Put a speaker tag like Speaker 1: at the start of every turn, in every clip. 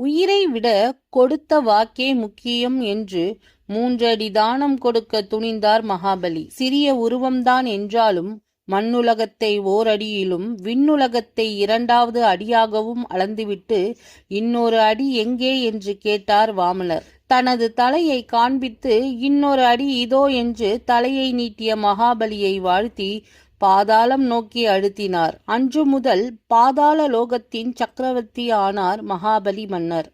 Speaker 1: உயிரை விட கொடுத்த வாக்கே முக்கியம் என்று மூன்றடி தானம் கொடுக்க துணிந்தார் மகாபலி. சிறிய உருவம்தான் என்றாலும் மண்ணுலகத்தை ஓரடியிலும் விண்ணுலகத்தை இரண்டாவது அடியாகவும் அளந்துவிட்டு இன்னொரு அடி எங்கே என்று கேட்டார் வாமனர் தனது தலையை காண்பித்து இன்னொரு அடி இதோ என்று தலையை நீட்டிய மகாபலியை வாழ்த்தி பாதாளம் நோக்கி அழுத்தினார். அன்று முதல் பாதாள லோகத்தின் சக்கரவர்த்தி ஆனார் மகாபலி மன்னர்.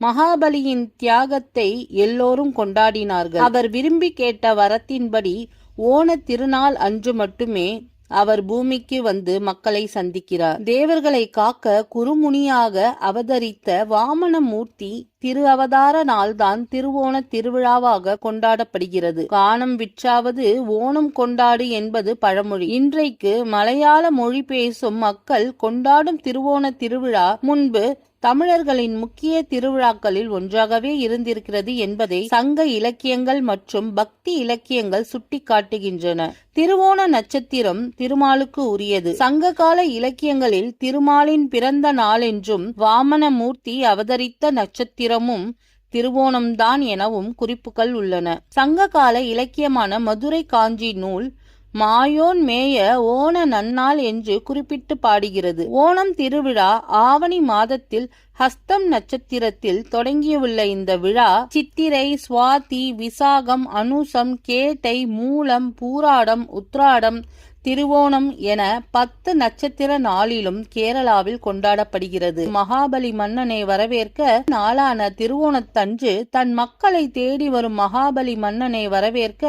Speaker 1: மகாபலியின் தியாகத்தை எல்லோரும் கொண்டாடினார்கள். அவர் விரும்பி கேட்ட வரத்தின்படி ஓண திருநாள் அன்று மட்டுமே அவர் பூமிக்கு வந்து மக்களை சந்திக்கிறார். தேவர்களை காக்க குருமுனியாக அவதரித்த வாமனமூர்த்தி திரு அவதார நாள்தான் திருவோண திருவிழாவாக கொண்டாடப்படுகிறது. காணம் விற்றாவது ஓணம் கொண்டாடு என்பது பழமொழி. இன்றைக்கு மலையாள மொழி பேசும் மக்கள் கொண்டாடும் திருவோண திருவிழா முன்பு தமிழர்களின் முக்கிய திருவிழாக்களில் ஒன்றாகவே இருந்திருக்கிறது என்பதை சங்க இலக்கியங்கள் மற்றும் பக்தி இலக்கியங்கள் சுட்டிக்காட்டுகின்றன. திருவோண நட்சத்திரம் திருமாலுக்கு உரியது. சங்க கால இலக்கியங்களில் திருமாலின் பிறந்த நாளென்றும் வாமனமூர்த்தி அவதரித்த நட்சத்திரமும் திருவோணம்தான் எனவும் குறிப்புகள் உள்ளன. சங்ககால இலக்கியமான மதுரை காஞ்சி நூல் மாயோன் மேய ஓண நன்னாள் என்று குறிப்பிட்டு பாடுகிறது. ஓணம் திருவிழா ஆவணி மாதத்தில் ஹஸ்தம் நட்சத்திரத்தில் தொடங்கியுள்ள இந்த விழா சித்திரை சுவாதி விசாகம் அனுசம் கேட்டை மூலம் பூராடம் உத்ராடம் திருவோணம் என பத்து நட்சத்திர நாளிலும் கேரளாவில் கொண்டாடப்படுகிறது. மகாபலி மன்னனை வரவேற்க நாளான திருவோணத்தன்று தன் மக்களை தேடி வரும் மகாபலி மன்னனை வரவேற்க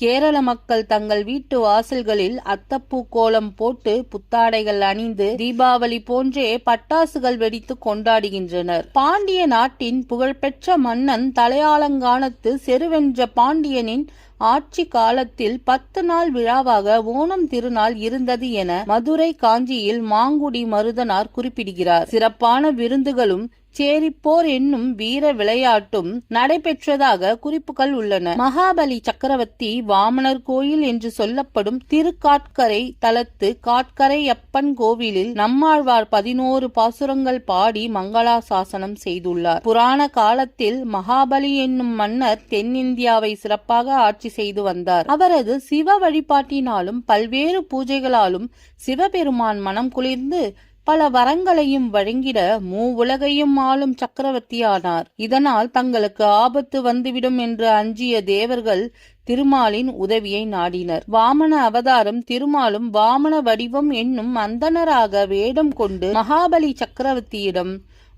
Speaker 1: கேரள மக்கள் தங்கள் வீட்டு வாசல்களில் அத்தப்பூ கோலம் போட்டு புத்தாடைகள் அணிந்து தீபாவளி போன்றே பட்டாசுகள் வெடித்து கொண்டாடுகின்றனர். பாண்டிய நாட்டின் புகழ்பெற்ற மன்னன் தலையாலங்கானத்து செருவென்ற பாண்டியனின் ஆட்சி காலத்தில் பத்து நாள் விழாவாக ஓணம் திருநாள் இருந்தது என மதுரை காஞ்சியில் மாங்குடி மருதனார் குறிப்பிடுகிறார். சிறப்பான விருந்துகளும் சேரிப்போர் என்னும் வீர விளையாட்டும் நடைபெற்றதாக குறிப்புகள் உள்ளன. மகாபலி சக்கரவர்த்தி வாமனர் கோயில் என்று சொல்லப்படும் திருக்காட்கரை தலத்து காட்கரையப்பன் கோவிலில் நம்மாழ்வார் பதினோரு பாசுரங்கள் பாடி மங்களா சாசனம் செய்துள்ளார். புராண காலத்தில் மகாபலி என்னும் மன்னர் தென்னிந்தியாவை சிறப்பாக ஆட்சி செய்து வந்தார். அவரது சிவ வழிபாட்டினாலும் பல்வேறு பூஜைகளாலும் சிவபெருமான் மனம் குளிர்ந்து பல வரங்களையும் வழங்கிட மூ உலகையும் ஆளும் சக்கரவர்த்தியானார். இதனால் தங்களுக்கு ஆபத்து வந்துவிடும் என்று அஞ்சிய தேவர்கள் திருமாலின் உதவியை நாடினர். வாமன அவதாரம் திருமாலும் வாமன வடிவம் என்னும் அந்தனராக வேடம் கொண்டு மகாபலி சக்கரவர்த்தியிடம்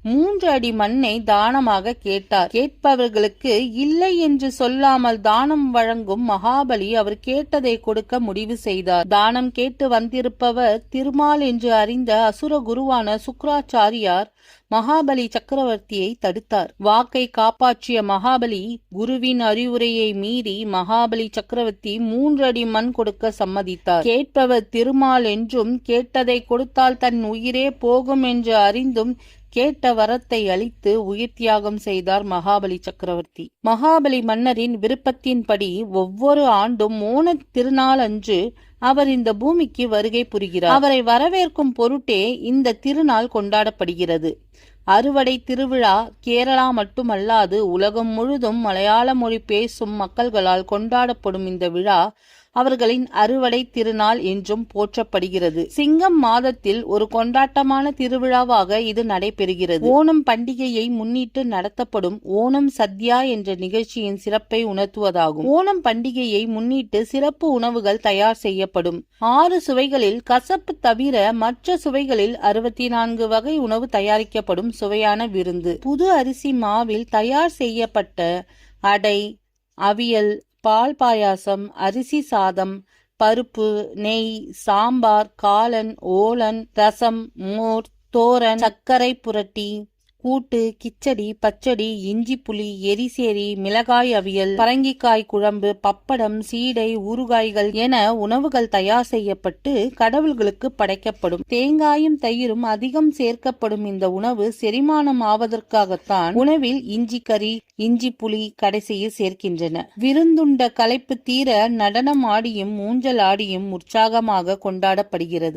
Speaker 1: மூன்று அடி மண்ணை தானமாக கேட்டார். கேட்பவர்களுக்கு இல்லை என்று சொல்லாமல் தானம் வழங்கும் மகாபலி அவர் கேட்டதை கொடுக்க முடிவு செய்தார். தானம் கேட்டு வந்திருப்பவர் திருமால் என்று அறிந்த அசுர குருவான சுக்ராச்சாரியார் மகாபலி சக்கரவர்த்தியை தடுத்தார். வாக்கை காப்பாற்றிய மகாபலி குருவின் அறிவுரையை மீறி மகாபலி சக்கரவர்த்தி மூன்று அடி மண் கொடுக்க சம்மதித்தார். கேட்பவர் திருமால் என்றும் கேட்டதை கொடுத்தால் தன் உயிரே போகும் என்று அறிந்தும் கேட்ட வரத்தை அளித்து உயிர் தியாகம் செய்தார் மகாபலி சக்கரவர்த்தி. மகாபலி மன்னரின் விருப்பத்தின்படி ஒவ்வொரு ஆண்டும் ஓண திருநாள் அன்று அவர் இந்த பூமிக்கு வருகை புரிகிறார். அவரை வரவேற்கும் பொருட்டே இந்த திருநாள் கொண்டாடப்படுகிறது. அறுவடை திருவிழா கேரளா மட்டுமல்லாது உலகம் முழுதும் மலையாள மொழி பேசும் மக்கள்களால் கொண்டாடப்படும் இந்த விழா அவர்களின் அறுவடை திருநாள் என்றும் போற்றப்படுகிறது. சிங்கம் மாதத்தில் ஒரு கொண்டாட்டமான திருவிழாவாக இது நடைபெறுகிறது. ஓணம் பண்டிகையை முன்னிட்டு நடத்தப்படும் ஓணம் சத்யா என்ற நிகழ்ச்சியின் சிறப்பை உணர்த்துவதாகும். ஓணம் பண்டிகையை முன்னிட்டு சிறப்பு உணவுகள் தயார் செய்யப்படும். ஆறு சுவைகளில் கசப்பு தவிர மற்ற சுவைகளில் அறுபத்தி நான்கு வகை உணவு தயாரிக்கப்படும் சுவையான விருந்து. புது அரிசி மாவில் தயார் செய்யப்பட்ட அடை அவியல் பால் பாயாசம் அரிசி சாதம் பருப்பு நெய் சாம்பார் காலன் ஓலன் ரசம் மோர் தோரன் சர்க்கரை புரட்டி கூட்டு கிச்சடி பச்சடி இஞ்சி புளி எரிசேரி மிளகாய் அவியல் பரங்கிக்காய் குழம்பு பப்படம் சீடை ஊறுகாய்கள் என உணவுகள் தயார் செய்யப்பட்டு கடவுள்களுக்கு படைக்கப்படும். தேங்காயும் தயிரும் அதிகம் சேர்க்கப்படும் இந்த உணவு செரிமானம் ஆவதற்காகத்தான் உணவில் இஞ்சி கறி இஞ்சி புளி கடைசியில் சேர்க்கின்றன. விருந்துண்ட களைப்பு தீர நடனம் ஆடியும் ஊஞ்சல் ஆடியும் உற்சாகமாக கொண்டாடப்படுகிறது.